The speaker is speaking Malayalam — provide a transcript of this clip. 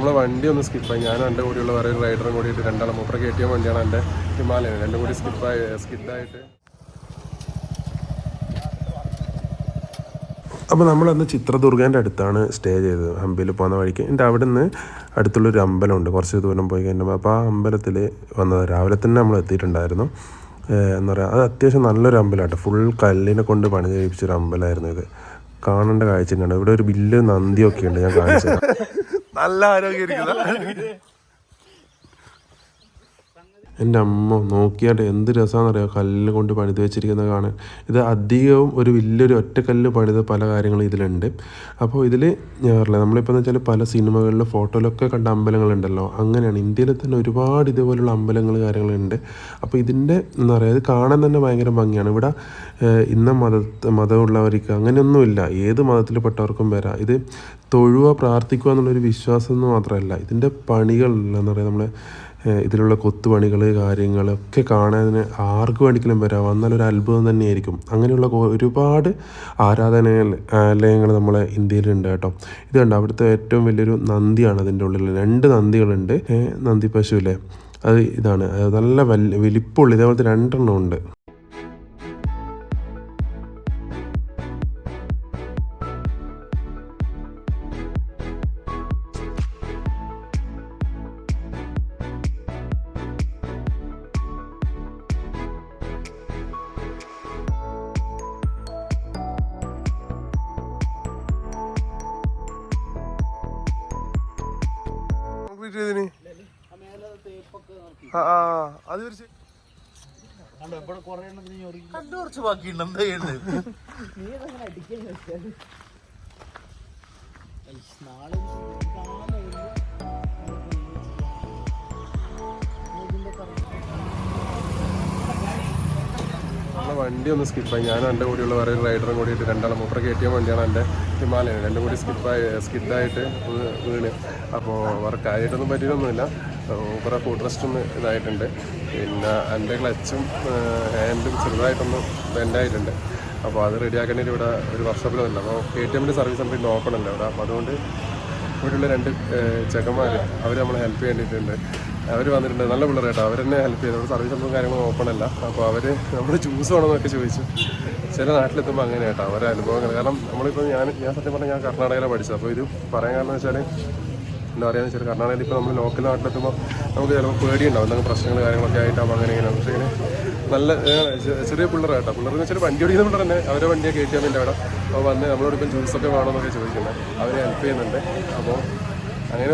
നമ്മളെ വണ്ടി ഒന്ന് സ്കിപ്പായി ഞാൻ എന്റെ കൂടെയുള്ള വേറെ ഒരു റൈഡറും കൂടിയിട്ട് രണ്ടാളും. മൂപ്പറ കയറ്റിയ വണ്ടിയാണ് എന്റെ ഹിമാലയൻ. രണ്ടും കൂടി സ്കിപ്പായി സ്കിഡായിട്ട് അപ്പോൾ നമ്മളന്ന് ചിത്രദുർഗേന്റെ അടുത്താണ് സ്റ്റേ ചെയ്തത്. ഹമ്പിയിൽ പോകുന്ന വഴിക്ക്. എന്റെ അവിടെ നിന്ന് അടുത്തുള്ളൊരു അമ്പലമുണ്ട്. കുറച്ച് ദൂരം പോയി കഴിഞ്ഞപ്പോൾ അപ്പോൾ ആ അമ്പലത്തിൽ വന്നത് രാവിലെ തന്നെ നമ്മൾ എത്തിയിട്ടുണ്ടായിരുന്നു. എന്താ പറയുക അത് അത്യാവശ്യം നല്ലൊരു അമ്പലമാട്ടോ. ഫുൾ കല്ലിനെ കൊണ്ട് പണി ചെയ്യിപ്പിച്ചൊരു അമ്പലമായിരുന്നു ഇത്. കാണേണ്ട കാഴ്ച ഇവിടെ ഒരു ബില്ല് നന്ദിയൊക്കെ ഉണ്ട് ഞാൻ കാണിച്ചു നല്ല ആരോഗ്യം എന്റെ അമ്മ നോക്കിയാട്ട് എന്ത് രസമാണെന്നറിയാം കല്ല് കൊണ്ട് പണിത് വെച്ചിരിക്കുന്നത് കാണാൻ. ഇത് അധികവും ഒരു വലിയൊരു ഒറ്റക്കല്ല് പണിത പല കാര്യങ്ങളും ഇതിലുണ്ട്. അപ്പോൾ ഇതിൽ ഞാൻ പറഞ്ഞില്ല നമ്മളിപ്പോൾ എന്ന് വെച്ചാൽ പല സിനിമകളിലും ഫോട്ടോയിലൊക്കെ കണ്ട അമ്പലങ്ങളുണ്ടല്ലോ. അങ്ങനെയാണ്. ഇന്ത്യയിൽ തന്നെ ഒരുപാട് ഇതുപോലുള്ള അമ്പലങ്ങൾ കാര്യങ്ങളുണ്ട്. അപ്പോൾ ഇതിന്റെ എന്താ പറയുക ഇത് കാണാൻ തന്നെ ഭയങ്കര ഭംഗിയാണ്. ഇവിടെ ഇന്ന മത മതമുള്ളവർക്ക് അങ്ങനെയൊന്നുമില്ല. ഏത് മതത്തിൽപ്പെട്ടവർക്കും വരാം. ഇത് തൊഴുവ പ്രാർത്ഥിക്കുക എന്നുള്ളൊരു വിശ്വാസം എന്ന് മാത്രമല്ല. ഇതിന്റെ പണികൾ എന്താ പറയുക നമ്മൾ ഇതിലുള്ള കൊത്തുപണികൾ കാര്യങ്ങളൊക്കെ കാണാൻ ആർക്ക് വേണ്ടിക്കലും വരാം. വന്നാൽ ഒരു അത്ഭുതം തന്നെയായിരിക്കും. അങ്ങനെയുള്ള ഒരുപാട് ആരാധനാലയങ്ങൾ നമ്മളെ ഇന്ത്യയിലുണ്ട് കേട്ടോ. ഇത് കണ്ട അവിടുത്തെ ഏറ്റവും വലിയൊരു നന്ദിയാണ് അതിന്റെ ഉള്ളിൽ രണ്ട് നന്ദികളുണ്ട്. നന്ദി പശുവിലെ. അത് ഇതാണ്. നല്ല വലിയ വലിപ്പമുള്ള ഇതേപോലത്തെ രണ്ടെണ്ണം ഉണ്ട്. അത് കണ്ടു കുറച്ച് ബാക്കിയുണ്ട്. എന്താ ചെയ്യണ്ടത് നമ്മളെ വണ്ടി ഒന്ന് സ്കിപ്പായി ഞാൻ എന്റെ കൂടെയുള്ള വേറെ ഒരു റൈഡറും കൂടിയിട്ട് രണ്ടാളും മൂപ്പറ കയറ്റിയ വണ്ടിയാണ് എന്റെ ഹിമാലയൻ. രണ്ടും കൂടി സ്കിപ്പായി സ്കിഡായിട്ട് വീണ്. അപ്പോൾ വേറെ കാര്യമായിട്ടൊന്നും പറ്റിയിട്ടൊന്നുമില്ല. മൂപ്പറ ഫുഡ് റെസ്റ്റ് ഒന്ന് ഇതായിട്ടുണ്ട്. പിന്നെ എന്റെ ക്ലച്ചും ഹാൻഡും ചെറുതായിട്ടൊന്ന് ബെൻഡായിട്ടുണ്ട് അപ്പോൾ അത് റെഡിയാക്കേണ്ടി ഇവിടെ ഒരു വർഷോപ്പിലൊന്നുമില്ല അപ്പോൾ കെ ടി എമ്മിന്റെ സർവീസ് നമുക്ക് ഓപ്പൺ അല്ല ഇവിടെ. അപ്പോൾ അതുകൊണ്ട് ഇവിടെയുള്ള രണ്ട് ചെക്കന്മാർ അവർ നമ്മളെ ഹെൽപ്പ് ചെയ്തിട്ടുണ്ട് അവർ വന്നിട്ടുണ്ട്. നല്ല അവർ തന്നെ ഹെൽപ്പ് ചെയ്തു. അവിടെ സർവീസ് ഒന്നും കാര്യങ്ങളും ഓപ്പൺ അല്ല. അപ്പോൾ അവർ നമ്മൾ ചൂസ് വേണമെന്നൊക്കെ ചോദിച്ചു. ചില നാട്ടിലെത്തുമ്പോൾ അങ്ങനെ കേട്ടോ അവരെ അനുഭവങ്ങൾ കാരണം നമ്മളിപ്പോൾ ഞാൻ ഞാൻ സത്യം പറഞ്ഞാൽ ഞാൻ കർണാടകയിലാണ് പഠിച്ചത്. അപ്പോൾ ഇത് പറയാൻ കാരണം വെച്ചാൽ എന്താ പറയുക വെച്ചാൽ കർണാടകയിൽ ഇപ്പോൾ നമ്മൾ ലോക്കൽ നാട്ടിലെത്തുമ്പോൾ നമുക്ക് ചിലപ്പോൾ പേടിയുണ്ടാവും. എന്തെങ്കിലും പ്രശ്നങ്ങൾ കാര്യങ്ങളൊക്കെ ആയിട്ടാവും അങ്ങനെ ഇങ്ങനെ. പക്ഷേ ഇങ്ങനെ നല്ല ചെറിയ പിള്ളേർ കേട്ടോ പിള്ളേർ എന്ന് വെച്ചാൽ വണ്ടി ഓടിക്കുന്ന പിള്ളേർ തന്നെ. അവരെ വണ്ടിയെ കയറ്റിയാൽ വേണ്ടി അവിടെ. അപ്പോൾ വന്ന് നമ്മളോട് ഇപ്പം ജ്യൂസൊക്കെ വേണമെന്നൊക്കെ ചോദിക്കുന്നത് അവരെ ഹെൽപ്പ് ചെയ്യുന്നുണ്ട്. അപ്പോൾ അങ്ങനെ